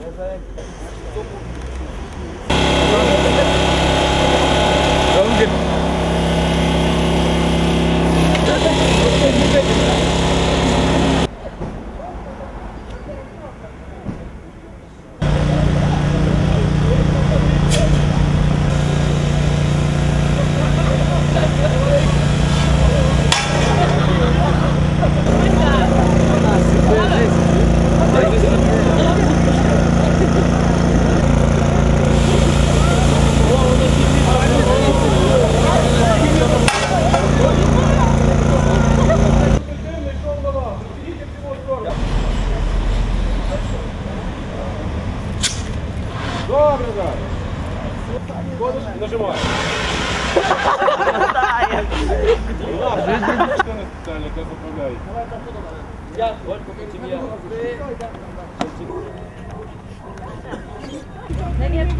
Добре, Наверх.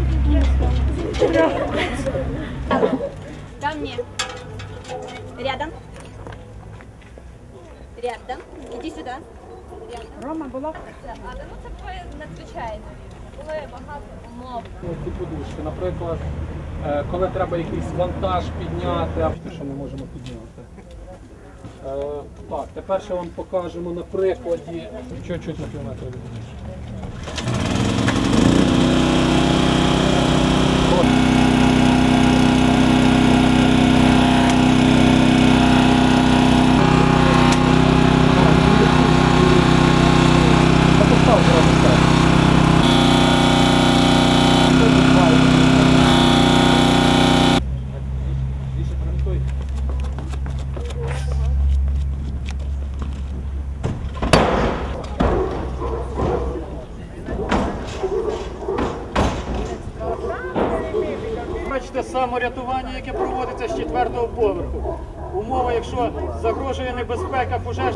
Ко мне. Рядом. Рядом. Иди сюда. Рядом. Рома, была? А, ну такое надзвичайно. Було багато умов. ці подушки. Наприклад, е, коли треба якийсь вантаж підняти, а що ми можемо підняти. Е, Так, тепер ще вам покажемо на прикладі. Чуть-чуть на кілометр саморятування, яке проводиться з четвертого поверху. Умова, якщо загрожує небезпека пожеж,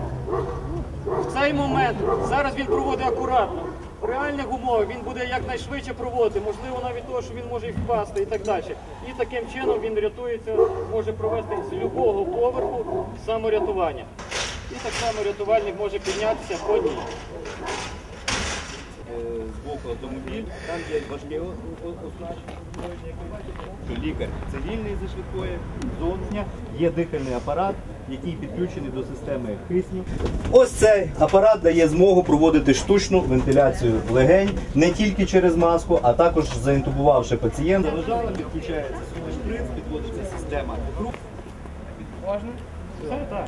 в цей момент зараз він проводить акуратно. В реальних умовах він буде якнайшвидше проводити, можливо, навіть того, що він може і впасти і так далі. І таким чином він рятується, може провести з будь-якого поверху саморятування. І так само рятувальник може піднятися по ній. З боку автомобіль, там є важке оснащення, що лікар цивільний зі швидкої, зовнішня, є дихальний апарат, який підключений до системи кисню. Ось цей апарат дає змогу проводити штучну вентиляцію легень не тільки через маску, а також заінтубувавши пацієнта. Лежала, підключається сюди шприц, підводиться система круг. Можна? Так.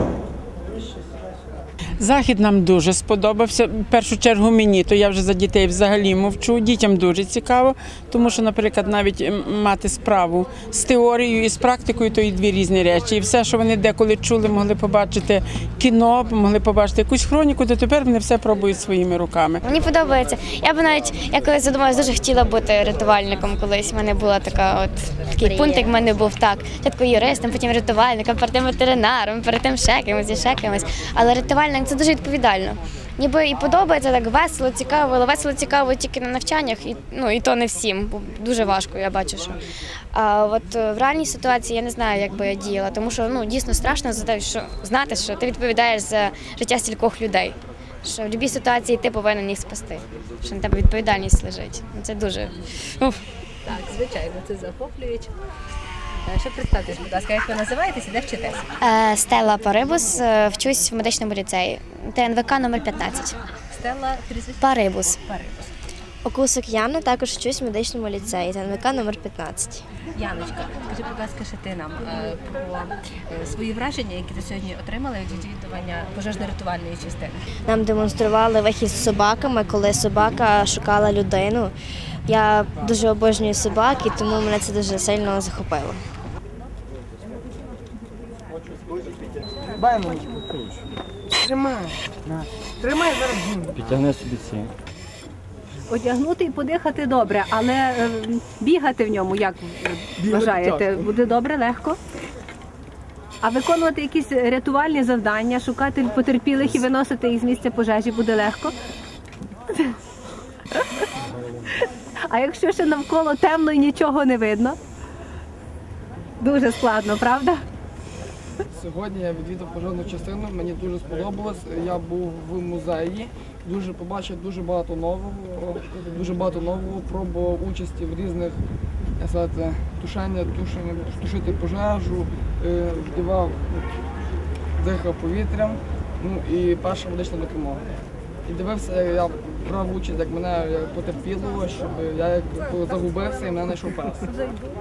Захід нам дуже сподобався. В першу чергу мені, то я вже за дітей взагалі мовчу. Дітям дуже цікаво, тому що, наприклад, навіть мати справу з теорією і з практикою то і дві різні речі. І все, що вони деколи чули, могли побачити кіно, могли побачити якусь хроніку, то тепер вони все пробують своїми руками. Мені подобається. Я б навіть я колись задумалась, дуже хотіла бути рятувальником колись. У мене була така, от такий пункт, як в мене був так. Спочатку юристом, потім рятувальником, перед ветеринаром, перед тим ще кимось і ще кимось. Але рятувальник це дуже відповідально. Ніби і подобається так весело, цікаво, але весело цікаво тільки на навчаннях, і ну і то не всім, бо дуже важко, я бачу, що. А от е, в реальній ситуації я не знаю, як би я діяла, тому що ну дійсно страшно за те, що знати, що ти відповідаєш за життя стількох людей. Що в будь-якій ситуації ти повинен їх спасти, що на тебе відповідальність лежить. Це дуже. Так, звичайно, це захоплююче. Е, Ще представтесь, будь ласка, як ви називаєтесь і де вчитесь? Е, Стелла Парибус, е, вчусь в медичному ліцеї. ТНВК номер 15. Стелла Парибус. Парибус. Окусик Яна також вчусь в медичному ліцеї, ТНВК номер 15. Яночка, скажи, будь ласка, ще ти нам е, про е, свої враження, які ти сьогодні отримала від відвідування пожежно-рятувальної частини. Нам демонстрували вихід з собаками, коли собака шукала людину. Я дуже обожнюю собак, і тому мене це дуже сильно захопило. Тримай. Тримай зараз. Підтягни собі ці. Одягнути і подихати добре, але е, бігати в ньому, як вважаєте, буде добре, легко? А виконувати якісь рятувальні завдання, шукати потерпілих і виносити їх з місця пожежі буде легко? А якщо ще навколо темно і нічого не видно? Дуже складно, правда? Сьогодні я відвідав пожежну частину, мені дуже сподобалось. Я був в музеї, дуже побачив дуже багато нового, дуже багато нового, пробував участі в різних як сказати, тушення, тушення, тушити пожежу, е, вдівав, дихав повітрям, ну і перша медична допомога. І дивився, як я брав участь, як мене потерпіло, щоб я як загубився і мене знайшов пес.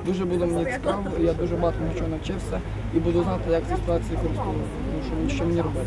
Дуже було мені цікаво, я дуже багато нічого навчився і буду знати, як ці ситуації користуватися, що мені робити.